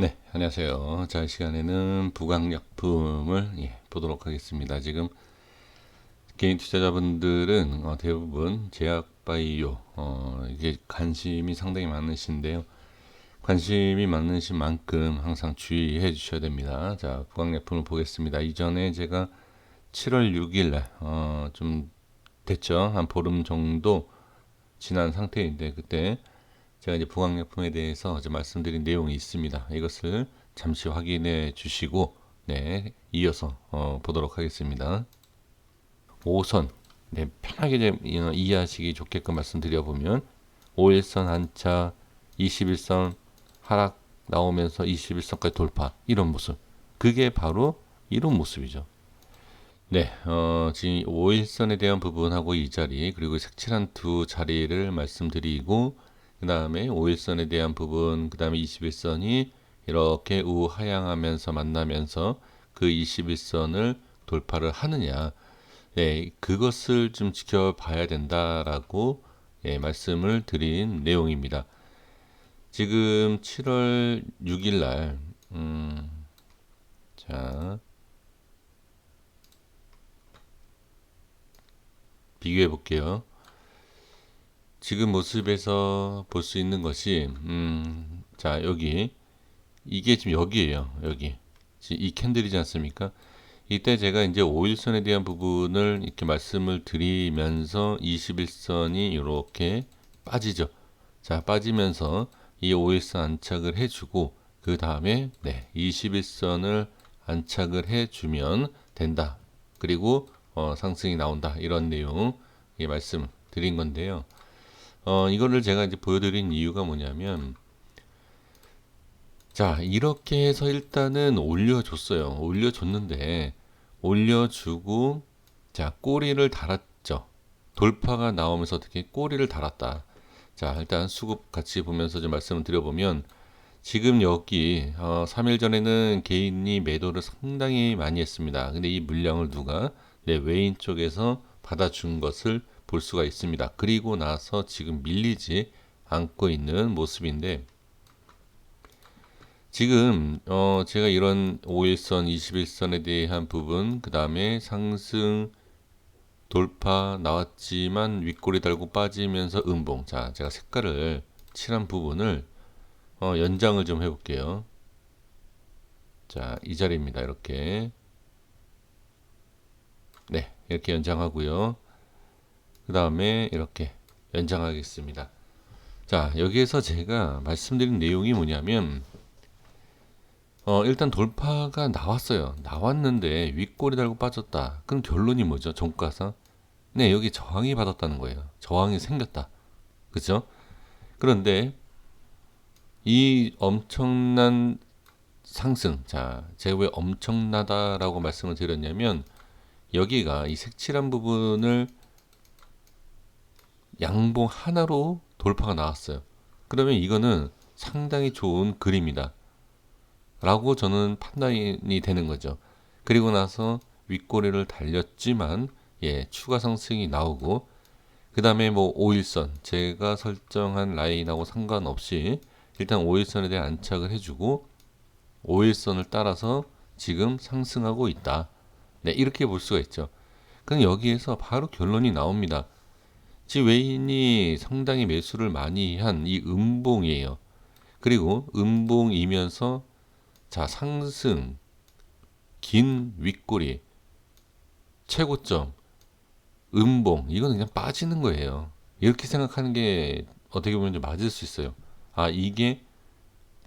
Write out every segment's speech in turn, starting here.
네, 안녕하세요. 자, 이 시간에는 부강약품을 예, 보도록 하겠습니다. 지금 개인 투자자분들은 어, 대부분 제약바이오 어, 이게 관심이 상당히 많으신데요. 관심이 많으신 만큼 항상 주의해 주셔야 됩니다. 자, 부강약품을 보겠습니다. 이전에 제가 7월 6일 날, 어, 좀 됐죠. 한 보름 정도 지난 상태인데, 그때 제가 이제 부강약품에 대해서 이제 말씀드린 내용이 있습니다. 이것을 잠시 확인해 주시고, 네, 이어서 어, 보도록 하겠습니다. 5선, 네, 편하게 이해하시기 좋게끔 말씀드려 보면, 5일선 한차, 21선 하락 나오면서 21선까지 돌파, 이런 모습. 그게 바로 이런 모습이죠. 네, 어, 지금 5일선에 대한 부분하고 이 자리, 그리고 색칠한 두 자리를 말씀드리고, 그 다음에 5일선에 대한 부분, 그 다음에 21선이 이렇게 우하향하면서 만나면서 그 21선을 돌파를 하느냐, 네, 그것을 좀 지켜봐야 된다라고 예, 말씀을 드린 내용입니다. 지금 7월 6일 날, 음, 자, 비교해 볼게요. 지금 모습에서 볼 수 있는 것이 음, 자 여기. 이게 지금 여기에요 여기. 이 캔들이지 않습니까? 이때 제가 이제 5일선에 대한 부분을 이렇게 말씀을 드리면서 21선이 이렇게 빠지죠. 자 빠지면서 이 5일선 안착을 해주고 그 다음에 네 21선을 안착을 해주면 된다. 그리고 어, 상승이 나온다. 이런 내용 예, 말씀 드린 건데요. 어, 이거를 제가 이제 보여드린 이유가 뭐냐면 자 이렇게 해서 일단은 올려줬어요. 올려줬는데 올려주고 자 꼬리를 달았죠. 돌파가 나오면서 어떻게 꼬리를 달았다. 자 일단 수급 같이 보면서 좀 말씀을 드려보면 지금 여기 어, 3일 전에는 개인이 매도를 상당히 많이 했습니다. 근데 이 물량을 누가 내 외인 쪽에서 받아준 것을 볼 수가 있습니다. 그리고 나서 지금 밀리지 않고 있는 모습인데 지금 어 제가 이런 5일선, 21선에 대한 부분, 그 다음에 상승 돌파 나왔지만 윗꼬리 달고 빠지면서 음봉. 자, 제가 색깔을 칠한 부분을 어 연장을 좀 해볼게요. 자, 이 자리입니다. 이렇게. 네, 이렇게 연장하고요. 그 다음에 이렇게 연장하겠습니다. 자, 여기에서 제가 말씀드린 내용이 뭐냐면, 어, 일단 돌파가 나왔어요. 나왔는데 윗골이 달고 빠졌다. 그럼 결론이 뭐죠? 종가상? 네, 여기 저항이 받았다는 거예요. 저항이 생겼다. 그죠? 그런데 이 엄청난 상승, 자, 제가 왜 엄청나다라고 말씀을 드렸냐면, 여기가 이 색칠한 부분을 양봉 하나로 돌파가 나왔어요. 그러면 이거는 상당히 좋은 그림이다. 라고 저는 판단이 되는 거죠. 그리고 나서 윗꼬리를 달렸지만 예, 추가 상승이 나오고 그 다음에 뭐 5일선 제가 설정한 라인하고 상관없이 일단 5일선에 대한 안착을 해주고 5일선을 따라서 지금 상승하고 있다. 네, 이렇게 볼 수가 있죠. 그럼 여기에서 바로 결론이 나옵니다. 지 외인이 상당히 매수를 많이 한 이 음봉이에요. 그리고 음봉이면서 자 상승 긴 윗꼬리 최고점 음봉 이거는 그냥 빠지는 거예요. 이렇게 생각하는 게 어떻게 보면 좀 맞을 수 있어요. 아 이게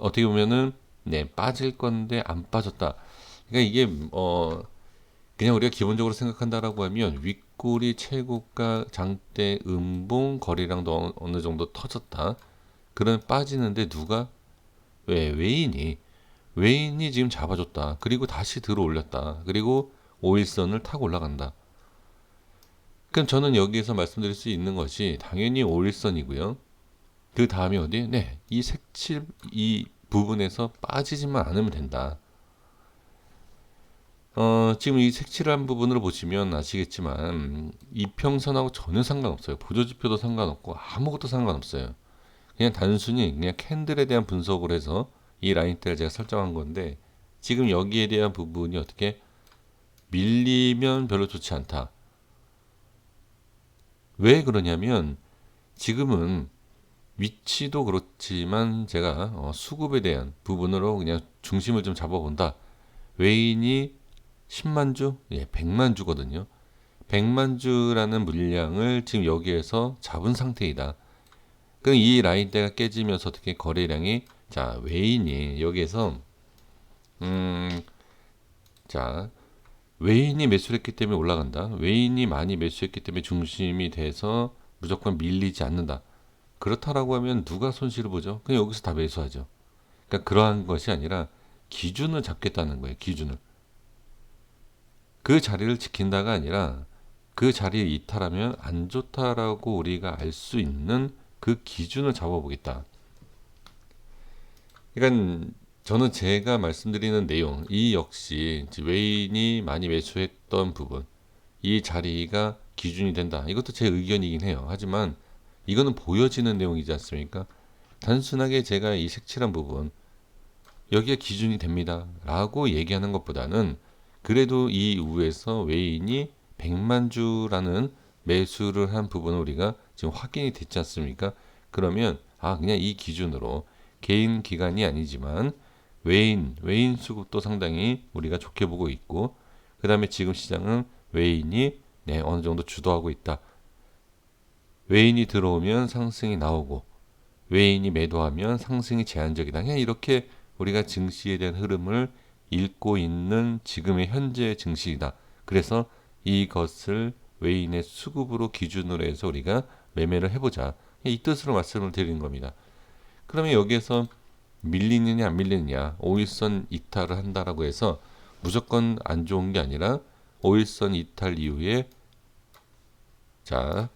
어떻게 보면은 네 빠질 건데 안 빠졌다. 그러니까 이게 어 그냥 우리가 기본적으로 생각한다라고 하면 윗 골이 최고가 장대 음봉 거리랑도 어느 정도 터졌다. 그러면 빠지는데 누가 왜 외인이 외인이 지금 잡아줬다. 그리고 다시 들어 올렸다. 그리고 5일선을 타고 올라간다. 그럼 저는 여기에서 말씀드릴 수 있는 것이 당연히 5일선이고요. 그 다음에 어디? 네, 이 색칠 이 부분에서 빠지지만 않으면 된다. 어, 지금 이 색칠한 부분을 보시면 아시겠지만 이평선하고 전혀 상관없어요. 보조지표도 상관없고 아무것도 상관없어요. 그냥 단순히 그냥 캔들에 대한 분석을 해서 이 라인대를 제가 설정한 건데 지금 여기에 대한 부분이 어떻게 밀리면 별로 좋지 않다. 왜 그러냐면 지금은 위치도 그렇지만 제가 어, 수급에 대한 부분으로 그냥 중심을 좀 잡아본다. 외인이 10만 주, 예, 100만 주거든요. 100만 주라는 물량을 지금 여기에서 잡은 상태이다. 그럼 이 라인대가 깨지면서 어떻게 거래량이 자 외인이 여기에서 음, 자 외인이 매수를 했기 때문에 올라간다. 외인이 많이 매수했기 때문에 중심이 돼서 무조건 밀리지 않는다. 그렇다라고 하면 누가 손실을 보죠? 그냥 여기서 다 매수하죠. 그러니까 그러한 것이 아니라 기준을 잡겠다는 거예요. 기준을. 그 자리를 지킨다가 아니라 그 자리에 이탈하면 안 좋다라고 우리가 알 수 있는 그 기준을 잡아보겠다. 그러니까 저는 제가 말씀드리는 내용, 이 역시 외인이 많이 매수했던 부분, 이 자리가 기준이 된다. 이것도 제 의견이긴 해요. 하지만 이거는 보여지는 내용이지 않습니까? 단순하게 제가 이 색칠한 부분, 여기가 기준이 됩니다. 라고 얘기하는 것보다는 그래도 이 이후에서 외인이 100만 주라는 매수를 한 부분을 우리가 지금 확인이 됐지 않습니까? 그러면 아 그냥 이 기준으로 개인 기간이 아니지만 외인 외인 수급도 상당히 우리가 좋게 보고 있고 그 다음에 지금 시장은 외인이 네, 어느 정도 주도하고 있다. 외인이 들어오면 상승이 나오고 외인이 매도하면 상승이 제한적이다. 그냥 이렇게 우리가 증시에 대한 흐름을 읽고 있는 지금의 현재 증시이다. 그래서 이것을 외인의 수급으로 기준으로 해서 우리가 매매를 해보자. 이 뜻으로 말씀을 드리는 겁니다. 그러면 여기에서 밀리느냐 안 밀리느냐 5일선 이탈을 한다라고 해서 무조건 안 좋은 게 아니라 5일선 이탈 이후에 자,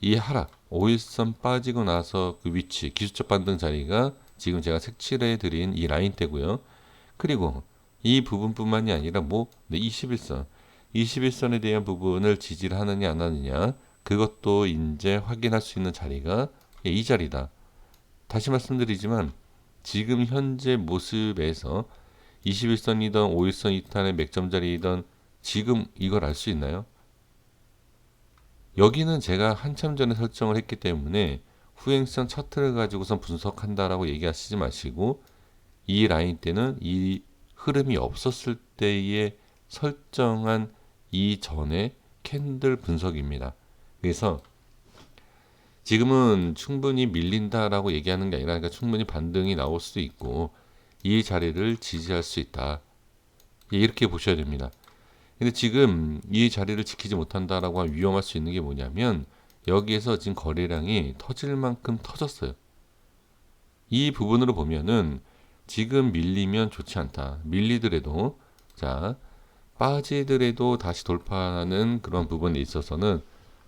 이 하락 5일선 빠지고 나서 그 위치 기술적 반등 자리가 지금 제가 색칠해 드린 이 라인대고요. 그리고 이 부분뿐만이 아니라 뭐 21선 21선에 대한 부분을 지지를 하느냐 안 하느냐 그것도 이제 확인할 수 있는 자리가 이 자리다. 다시 말씀드리지만 지금 현재 모습에서 21선이던 5일선 이탈의 맥점 자리이던 지금 이걸 알 수 있나요? 여기는 제가 한참 전에 설정을 했기 때문에 후행성 차트를 가지고선 분석한다라고 얘기하시지 마시고 이 라인 때는 이 흐름이 없었을 때에 설정한 이전의 캔들 분석입니다. 그래서 지금은 충분히 밀린다라고 얘기하는 게 아니라 그러니까 충분히 반등이 나올 수도 있고 이 자리를 지지할 수 있다. 이렇게 보셔야 됩니다. 근데 지금 이 자리를 지키지 못한다라고 하면 위험할 수 있는 게 뭐냐면 여기에서 지금 거래량이 터질 만큼 터졌어요. 이 부분으로 보면은 지금 밀리면 좋지 않다. 밀리더라도 자 빠지더라도 다시 돌파하는 그런 부분에 있어서는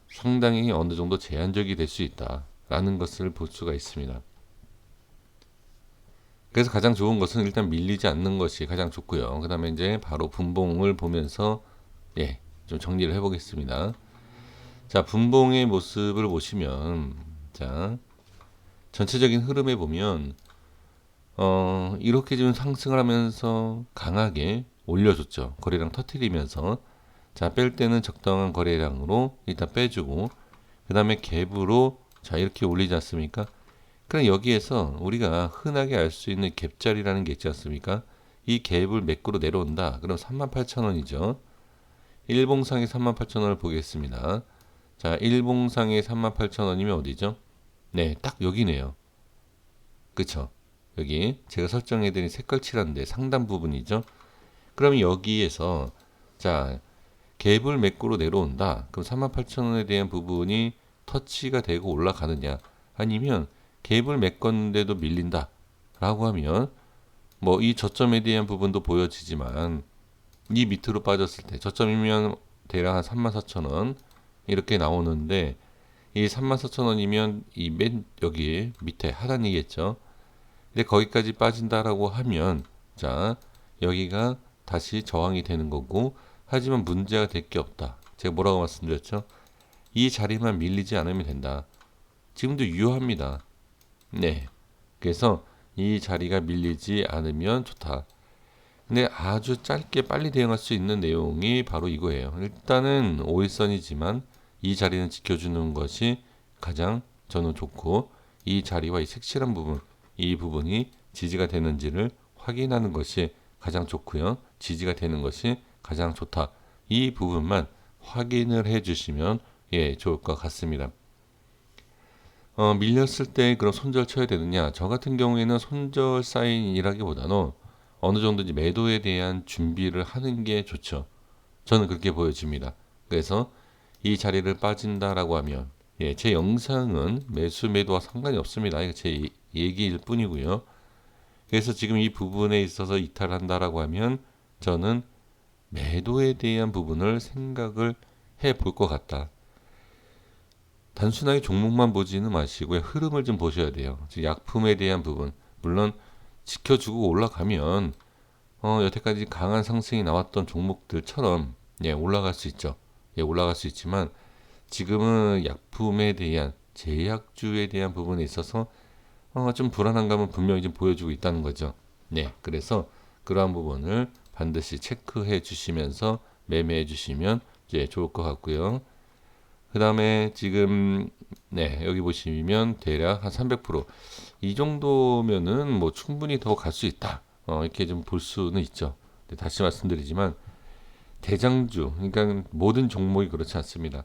상당히 어느 정도 제한적이 될 수 있다라는 것을 볼 수가 있습니다. 그래서 가장 좋은 것은 일단 밀리지 않는 것이 가장 좋고요. 그 다음에 이제 바로 분봉을 보면서 예, 좀 정리를 해보겠습니다. 자, 분봉의 모습을 보시면 자, 전체적인 흐름에 보면 어, 이렇게 지금 상승을 하면서 강하게 올려줬죠. 거래량 터트리면서 자, 뺄 때는 적당한 거래량으로 일단 빼주고 그 다음에 갭으로 자 이렇게 올리지 않습니까? 그럼 여기에서 우리가 흔하게 알 수 있는 갭자리라는 게 있지 않습니까? 이 갭을 매꾸로 내려온다. 그럼 38,000원이죠. 일봉상의 38,000원을 보겠습니다. 자, 일봉상의 38,000원이면 어디죠? 네, 딱 여기네요. 그쵸? 여기 제가 설정해드린 색깔 칠한데 상단 부분이죠. 그럼 여기에서 자 갭을 매꾸로 내려온다. 그럼 38,000원에 대한 부분이 터치가 되고 올라가느냐 아니면 갭을 메꿨는데도 밀린다 라고 하면 뭐 이 저점에 대한 부분도 보여지지만 이 밑으로 빠졌을 때 저점이면 대략 한 34,000원 이렇게 나오는데 이 34,000원이면 이 맨 여기 밑에 하단이겠죠. 근데 거기까지 빠진다라고 하면 자 여기가 다시 저항이 되는 거고 하지만 문제가 될 게 없다. 제가 뭐라고 말씀드렸죠? 이 자리만 밀리지 않으면 된다. 지금도 유효합니다. 네. 그래서 이 자리가 밀리지 않으면 좋다. 근데 아주 짧게 빨리 대응할 수 있는 내용이 바로 이거예요. 일단은 5일선이지만 이 자리는 지켜주는 것이 가장 저는 좋고 이 자리와 이 색칠한 부분, 이 부분이 지지가 되는지를 확인하는 것이 가장 좋고요. 지지가 되는 것이 가장 좋다. 이 부분만 확인을 해 주시면 예, 좋을 것 같습니다. 어, 밀렸을 때 그럼 손절 쳐야 되느냐? 저 같은 경우에는 손절 사인이라기보다는 어느 정도 이제 매도에 대한 준비를 하는 게 좋죠. 저는 그렇게 보여집니다. 그래서 이 자리를 빠진다라고 하면 예, 제 영상은 매수 매도와 상관이 없습니다. 이거 제 이- 얘기일 뿐이고요. 그래서 지금 이 부분에 있어서 이탈한다라고 하면 저는 매도에 대한 부분을 생각을 해 볼 것 같다. 단순하게 종목만 보지는 마시고요. 흐름을 좀 보셔야 돼요. 즉 약품에 대한 부분. 물론 지켜주고 올라가면 어, 여태까지 강한 상승이 나왔던 종목들처럼 예, 올라갈 수 있죠. 예, 올라갈 수 있지만 지금은 약품에 대한 제약주에 대한 부분에 있어서 어, 좀 불안한 감은 분명히 좀 보여주고 있다는 거죠. 네, 그래서 그러한 부분을 반드시 체크해 주시면서 매매해 주시면 이제 좋을 것 같고요. 그 다음에 지금 네 여기 보시면 대략 한 300%이 정도면은 뭐 충분히 더 갈 수 있다 어, 이렇게 좀 볼 수는 있죠. 근데 다시 말씀드리지만 대장주 그러니까 모든 종목이 그렇지 않습니다.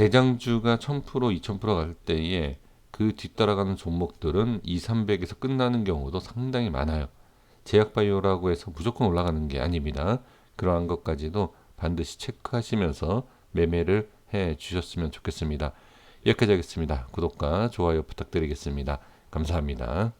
대장주가 1000% 2000%갈 때에 그 뒤따라가는 종목들은 2, 300에서 끝나는 경우도 상당히 많아요. 제약바이오라고 해서 무조건 올라가는 게 아닙니다. 그러한 것까지도 반드시 체크하시면서 매매를 해 주셨으면 좋겠습니다. 여기까지 하겠습니다. 구독과 좋아요 부탁드리겠습니다. 감사합니다.